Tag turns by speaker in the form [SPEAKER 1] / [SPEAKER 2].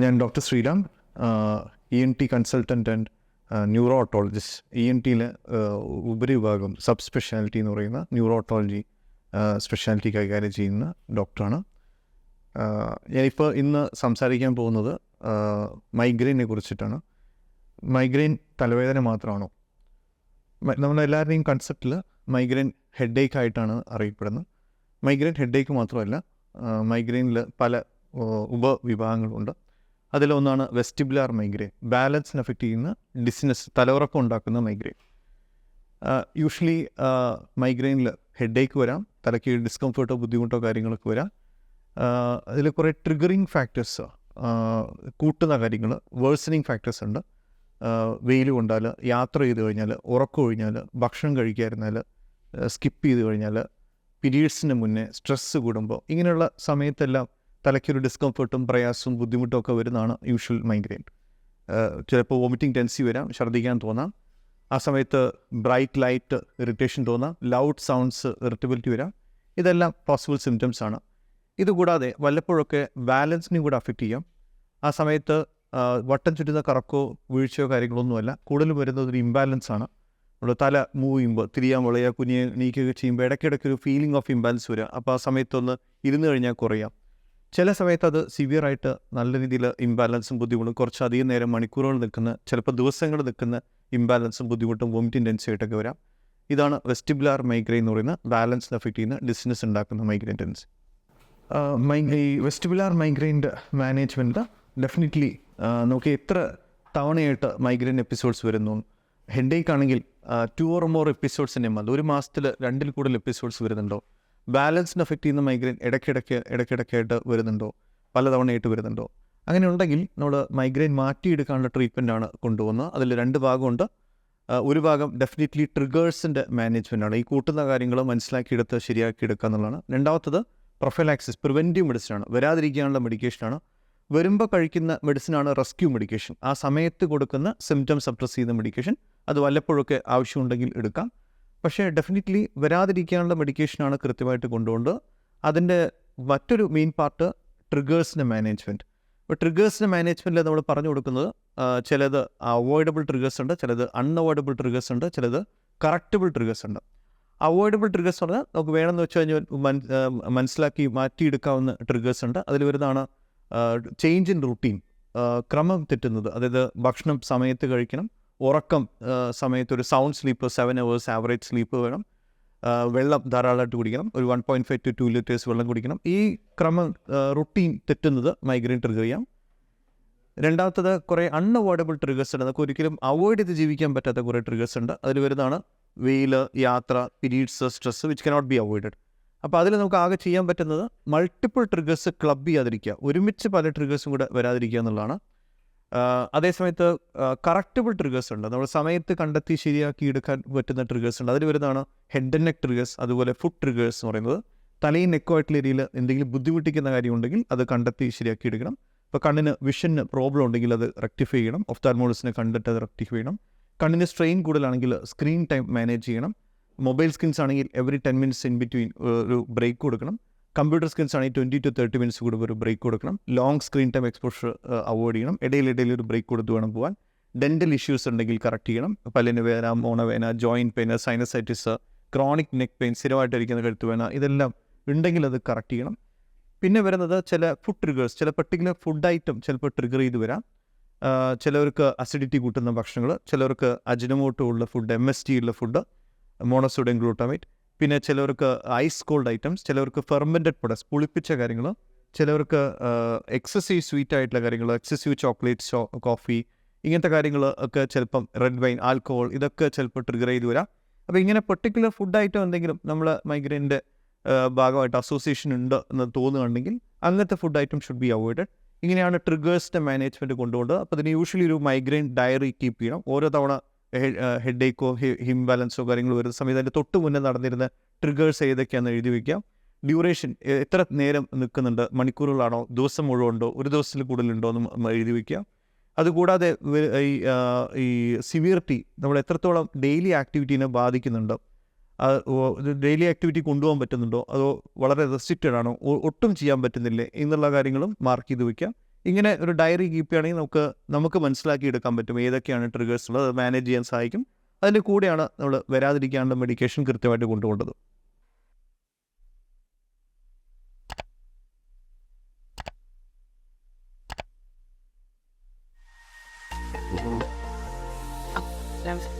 [SPEAKER 1] ഞാൻ doctor Sreeram E N T consultant and neuro otologist E N ടിയിലെ ഉപരിവിഭാഗം sub speciality എന്ന് പറയുന്ന ന്യൂറോട്ടോളജി speciality കൈകാര്യം ചെയ്യുന്ന ഡോക്ടറാണ് ഞാനിപ്പോൾ ഇന്ന് സംസാരിക്കാൻ പോകുന്നത് മൈഗ്രെയിനെ കുറിച്ചിട്ടാണ്. മൈഗ്രെയിൻ തലവേദന മാത്രമാണോ? നമ്മളെല്ലാവരുടെയും കൺസെപ്റ്റിൽ മൈഗ്രെയിൻ ഹെഡേക്ക് ആയിട്ടാണ് അറിയപ്പെടുന്നത്. മൈഗ്രെയിൻ ഹെഡേക്ക് മാത്രമല്ല മൈഗ്രെയിനിൽ പല ഉപവിഭാഗങ്ങളുണ്ട്. അതിലൊന്നാണ് വെസ്റ്റിബുലാർ മൈഗ്രെയിൻ ബാലൻസിന് എഫക്റ്റ് ചെയ്യുന്ന ഡിസിനസ് തലയുറക്കം ഉണ്ടാക്കുന്ന മൈഗ്രെയിൻ യൂഷ്വലി മൈഗ്രെയിനിൽ ഹെഡേക്ക് വരാം തലയ്ക്ക് ഡിസ്കംഫേർട്ടോ ബുദ്ധിമുട്ടോ കാര്യങ്ങളൊക്കെ വരാം. അതിൽ കുറേ ട്രിഗറിങ് ഫാക്ടേഴ്സ് കൂട്ടുന്ന കാര്യങ്ങൾ വേഴ്സണിങ് ഫാക്ടേഴ്സ് ഉണ്ട്. വെയിൽ കൊണ്ടാൽ യാത്ര ചെയ്ത് കഴിഞ്ഞാൽ ഉറക്കം കഴിഞ്ഞാൽ ഭക്ഷണം കഴിക്കാതിരുന്നാൽ സ്കിപ്പ് ചെയ്ത് കഴിഞ്ഞാൽ പീരീഡ്സിന് മുന്നേ സ്ട്രെസ്സ് കൂടുമ്പോൾ ഇങ്ങനെയുള്ള സമയത്തെല്ലാം തലയ്ക്കൊരു ഡിസ്കംഫർട്ടും പ്രയാസവും ബുദ്ധിമുട്ടും ഒക്കെ വരുന്നതാണ് യൂഷ്വൽ മൈഗ്രെയിൻ ചിലപ്പോൾ വോമിറ്റിംഗ് ടെൻസി വരാം ഛർദ്ദിക്കാൻ തോന്നാം. ആ സമയത്ത് ബ്രൈറ്റ് ലൈറ്റ് ഇറിറ്റേഷൻ തോന്നാം ലൗഡ് സൗണ്ട്സ് ഇറിറ്റബിലിറ്റി വരാം. ഇതെല്ലാം പോസിബിൾ സിംറ്റംസ് ആണ്. ഇതുകൂടാതെ വല്ലപ്പോഴൊക്കെ ബാലൻസിനെയും കൂടെ അഫക്റ്റ് ചെയ്യാം. ആ സമയത്ത് വട്ടം ചുറ്റുന്ന കറക്കോ വീഴ്ചയോ കാര്യങ്ങളൊന്നുമല്ല. കൂടുതലും വരുന്നത് ഒരു ഇംബാലൻസ് ആണ്. നമ്മൾ തല മൂവ് ചെയ്യുമ്പോൾ തിരിയാൻ വളയുക കുനിയെ നീക്കുകയൊക്കെ ചെയ്യുമ്പോൾ ഇടയ്ക്കിടയ്ക്ക് ഒരു ഫീലിംഗ് ഓഫ് ഇംബാലൻസ് വരിക അപ്പോൾ ആ സമയത്തൊന്ന് ഇരുന്ന് കഴിഞ്ഞാൽ കുറയാം. ചില സമയത്ത് അത് സിവിയറായിട്ട് നല്ല രീതിയിൽ ഇംബാലൻസും ബുദ്ധിമുട്ടും കുറച്ച് അധികം നേരം മണിക്കൂറുകൾ നിൽക്കുന്ന ചിലപ്പോൾ ദിവസങ്ങൾ നിൽക്കുന്ന ഇംബാലൻസും ബുദ്ധിമുട്ടും വോമിറ്റിംഗ് ടെൻസി ആയിട്ടൊക്കെ വരാം. ഇതാണ് വെസ്റ്റിബുലാർ മൈഗ്രെയിൻ എന്ന് പറയുന്ന ബാലൻസ് എഫക്റ്റ് ചെയ്യുന്ന ഡിസിനസ് ഉണ്ടാക്കുന്ന മൈഗ്രെയിൻ ടെൻസി മൈ ഈ വെസ്റ്റിബുലാർ മൈഗ്രെയിന്റെ മാനേജ്മെന്റ് ഡെഫിനറ്റ്ലി നമുക്ക് എത്ര തവണയായിട്ട് മൈഗ്രെയിൻ എപ്പിസോഡ്സ് വരുന്നു? ഹെഡേക്ക് ആണെങ്കിൽ ടു ഓർ മോർ എപ്പിസോഡ്സിന്റെ മതി ഒരു മാസത്തിൽ രണ്ടിൽ കൂടുതൽ എപ്പിസോഡ്സ് വരുന്നുണ്ടോ? ബാലൻസിന് എഫക്റ്റ് ചെയ്യുന്ന മൈഗ്രെയിൻ ഇടയ്ക്കിടയ്ക്ക് ഇടയ്ക്കിടയ്ക്കായിട്ട് വരുന്നുണ്ടോ? പലതവണയായിട്ട് വരുന്നുണ്ടോ? അങ്ങനെ ഉണ്ടെങ്കിൽ നമ്മൾ മൈഗ്രെയിൻ മാറ്റിയെടുക്കാനുള്ള ട്രീറ്റ്മെന്റ് ആണ് കൊണ്ടുപോകുന്നത്. അതിൽ രണ്ട് ഭാഗമുണ്ട്. ഒരു ഭാഗം ഡെഫിനറ്റ്ലി ട്രിഗേഴ്സിന്റെ മാനേജ്മെന്റ് ആണ്. ഈ കൂട്ടുന്ന കാര്യങ്ങൾ മനസ്സിലാക്കിയെടുത്ത് ശരിയാക്കിയെടുക്കുക എന്നുള്ളതാണ്. രണ്ടാമത്തത് പ്രൊഫൈലാക്സിസ് പ്രിവെന്റീവ് മെഡിസിനാണ് വരാതിരിക്കാനുള്ള മെഡിക്കേഷനാണ് വരുമ്പോൾ കഴിക്കുന്ന മെഡിസിനാണ് റെസ്ക്യൂ മെഡിക്കേഷൻ ആ സമയത്ത് കൊടുക്കുന്ന സിംറ്റംസ് സപ്രസ് ചെയ്യുന്ന മെഡിക്കേഷൻ അത് വല്ലപ്പോഴൊക്കെ ആവശ്യമുണ്ടെങ്കിൽ എടുക്കാം. പക്ഷേ ഡെഫിനറ്റ്ലി വരാതിരിക്കാനുള്ള മെഡിക്കേഷനാണ് കൃത്യമായിട്ട് കൊണ്ടുകൊണ്ട് അതിന്റെ മറ്റൊരു മെയിൻ പാർട്ട് ട്രിഗേഴ്സിന്റെ മാനേജ്മെന്റ് ഇപ്പോൾ ട്രിഗേഴ്സിന്റെ മാനേജ്മെന്റിൽ നമ്മൾ പറഞ്ഞു കൊടുക്കുന്നത് ചിലത് അവോയ്ഡബിൾ ട്രിഗേഴ്സ് ഉണ്ട് ചിലത് അൺഅവോയ്ഡബിൾ ട്രിഗേഴ്സ് ഉണ്ട് ചിലത് കറക്റ്റബിൾ ട്രിഗേഴ്സ് ഉണ്ട്. അവോയ്ഡബിൾ ട്രിഗേഴ്സ് പറഞ്ഞാൽ നമുക്ക് വേണമെന്ന് വെച്ച് കഴിഞ്ഞാൽ മനസ്സിലാക്കി മാറ്റിയെടുക്കാവുന്ന ട്രിഗേഴ്സ് ഉണ്ട്. അതിൽ വരുന്നതാണ് ചേഞ്ച് ഇൻ റുട്ടീൻ ക്രമം തെറ്റുന്നത്. അതായത് ഭക്ഷണം സമയത്ത് കഴിക്കണം ഉറക്കം സമയത്ത് ഒരു sound sleep seven hours average sleep വേണം. വെള്ളം ധാരാളമായിട്ട് കുടിക്കണം. ഒരു one point five to two litres വെള്ളം കുടിക്കണം. ഈ ക്രമം റുട്ടീൻ തെറ്റുന്നത് മൈഗ്രെയിൻ ട്രിഗർ ചെയ്യാം. രണ്ടാമത്തത് കുറേ അൺഅവോയ്ഡബിൾ ട്രിഗേഴ്സ് ഉണ്ട്. നമുക്ക് ഒരിക്കലും അവോയ്ഡ് ചെയ്ത് ജീവിക്കാൻ പറ്റാത്ത കുറേ ട്രിഗേഴ്സ് ഉണ്ട്. അതിൽ വരുന്നതാണ് വെയിൽ യാത്ര periods stress which cannot be avoided അപ്പോൾ അതിൽ നമുക്ക് ആകെ ചെയ്യാൻ പറ്റുന്നത് മൾട്ടിപ്പിൾ ട്രിഗേഴ്സ് ക്ലബ് ചെയ്യാതിരിക്കുക. ഒരുമിച്ച് പല ട്രിഗേഴ്സും കൂടെ വരാതിരിക്കുക എന്നുള്ളതാണ്. അതേസമയത്ത് കറക്റ്റബിൾ ട്രിഗേഴ്സ് ഉണ്ട്. നമ്മൾ സമയത്ത് കണ്ടെത്തി ശരിയാക്കി എടുക്കാൻ പറ്റുന്ന ട്രിഗേഴ്സ് ഉണ്ട്. അതിൽ വരുന്നതാണ് ഹെഡ് ആൻഡ് നെക്ക് ട്രിഗേഴ്സ് അതുപോലെ ഫുഡ് ട്രിഗേഴ്സ് എന്ന് പറയുന്നത്. തലയും നെക്കുമായിട്ടുള്ള ഏരിയയിൽ എന്തെങ്കിലും ബുദ്ധിമുട്ടിക്കുന്ന കാര്യമുണ്ടെങ്കിൽ അത് കണ്ടെത്തി ശരിയാക്കി എടുക്കണം. ഇപ്പോൾ കണ്ണിന് വിഷന് പ്രോബ്ലം ഉണ്ടെങ്കിൽ അത് റെക്ടിഫൈ ചെയ്യണം. ഒഫ്താൽമോളിസിനെ കണ്ടിട്ട് അത് റെക്ടിഫൈ ചെയ്യണം. കണ്ണിന് സ്ട്രെയിൻ കൂടുതലാണെങ്കിൽ സ്ക്രീൻ ടൈം മാനേജ് ചെയ്യണം. മൊബൈൽ സ്ക്രീൻസ് ആണെങ്കിൽ every ten minutes in between ഒരു ബ്രേക്ക് കൊടുക്കണം. കമ്പ്യൂട്ടർ സ്ക്രീൻസ് ആണെങ്കിൽ ട്വന്റി ടു തേർട്ടി മിനിറ്റ്സ് കൂടുമ്പോൾ ഒരു ബ്രേക്ക് കൊടുക്കണം. Long screen time exposure avoid ചെയ്യണം. ഇടയിൽ ഒരു ബ്രേക്ക് കൊടുത്ത് വേണം പോകാൻ ഡെന്റൽ ഇഷ്യൂസ് ഉണ്ടെങ്കിൽ കറക്റ്റ് ചെയ്യണം. പല്ലിന് വേന മോണവേന joint pain sinusitis chronic neck pain സ്ഥിരമായിട്ടിരിക്കുന്ന കഴുത്ത് വേന ഇതെല്ലാം ഉണ്ടെങ്കിൽ അത് കറക്റ്റ് ചെയ്യണം. പിന്നെ വരുന്നത് ചില ഫുഡ് ട്രിഗേഴ്സ് ചില പെർട്ടിക്കുലർ ഫുഡ് ഐറ്റം ചിലപ്പോൾ ട്രിഗർ ചെയ്ത് വരാം. ചിലവർക്ക് അസിഡിറ്റി കൂട്ടുന്ന ഭക്ഷണങ്ങൾ ചിലവർക്ക് അജിനമോട്ടോ ഉള്ള ഫുഡ് എം എസ് ടി ഉള്ള ഫുഡ് മോണോസോഡിയം ഗ്ലൂട്ടാമേറ്റ് പിന്നെ ചിലവർക്ക് ഐസ് കോൾഡ് ഐറ്റംസ് ചിലവർക്ക് ഫെർമെന്റഡ് പ്രൊഡക്ട്സ് പുളിപ്പിച്ച കാര്യങ്ങൾ ചിലവർക്ക് എക്സസീവ് സ്വീറ്റ് ആയിട്ടുള്ള കാര്യങ്ങൾ എക്സസീവ് ചോക്ലേറ്റ്സ് കോഫി ഇങ്ങനത്തെ കാര്യങ്ങൾ ഒക്കെ ചിലപ്പം റെഡ് വൈൻ ആൽക്കഹോൾ ഇതൊക്കെ ചിലപ്പോൾ ട്രിഗർ ചെയ്ത് വരാം. അപ്പോൾ ഇങ്ങനെ പെർട്ടിക്കുലർ ഫുഡ് ഐറ്റം എന്തെങ്കിലും നമ്മൾ മൈഗ്രെയിന്റെ ഭാഗമായിട്ട് അസോസിയേഷൻ ഉണ്ട് എന്ന് തോന്നുകയാണെങ്കിൽ അങ്ങനത്തെ food item should be avoided ഇങ്ങനെയാണ് ട്രിഗേഴ്സിന്റെ മാനേജ്മെന്റ് കൊണ്ടുപോകുന്നത്. അപ്പോൾ അതിന് യൂഷ്വലി ഒരു മൈഗ്രെയിൻ ഡയറി കീപ്പ് ചെയ്യണം. ഓരോ തവണ ഹെഡ് ഏക്കോ ഹിം ബാലൻസോ കാര്യങ്ങൾ വരുന്ന സമയത്ത് അതിന്റെ തൊട്ട് മുന്നേ നടന്നിരുന്ന ട്രിഗേഴ്സ് ഏതൊക്കെയാണെന്ന് എഴുതി വയ്ക്കാം ഡ്യൂറേഷൻ എത്ര നേരം നിൽക്കുന്നുണ്ട്? മണിക്കൂറുകളാണോ? ദിവസം മുഴുവൻ ഉണ്ടോ ഒരു ദിവസത്തിൽ കൂടുതലുണ്ടോ എന്ന് എഴുതി വയ്ക്കാം അതുകൂടാതെ ഈ ഈ സിവിയറിറ്റി നമ്മൾ എത്രത്തോളം ഡെയിലി ആക്ടിവിറ്റീനെ ബാധിക്കുന്നുണ്ട്? ഡെയിലി ആക്ടിവിറ്റി കൊണ്ടുപോകാൻ പറ്റുന്നുണ്ടോ? അതോ വളരെ റെസ്ട്രിക്റ്റഡ് ആണോ? ഒട്ടും ചെയ്യാൻ പറ്റുന്നില്ലേ? എന്നുള്ള കാര്യങ്ങളും മാർക്ക് ചെയ്ത് വയ്ക്കാം ഇങ്ങനെ ഒരു ഡയറി കീപ്പ് ചെയ്യുകയാണെങ്കിൽ നമുക്ക് നമുക്ക് മനസ്സിലാക്കി എടുക്കാൻ പറ്റും ഏതൊക്കെയാണ് ട്രിഗേഴ്സ് ഉള്ളത് അത് മാനേജ് ചെയ്യാൻ സഹായിക്കും. അതിന്റെ കൂടെയാണ് നമ്മൾ വരാതിരിക്കാനുള്ള മെഡിക്കേഷൻ കൃത്യമായിട്ട് കൊണ്ടുപോകേണ്ടത്.
[SPEAKER 2] ഞാൻ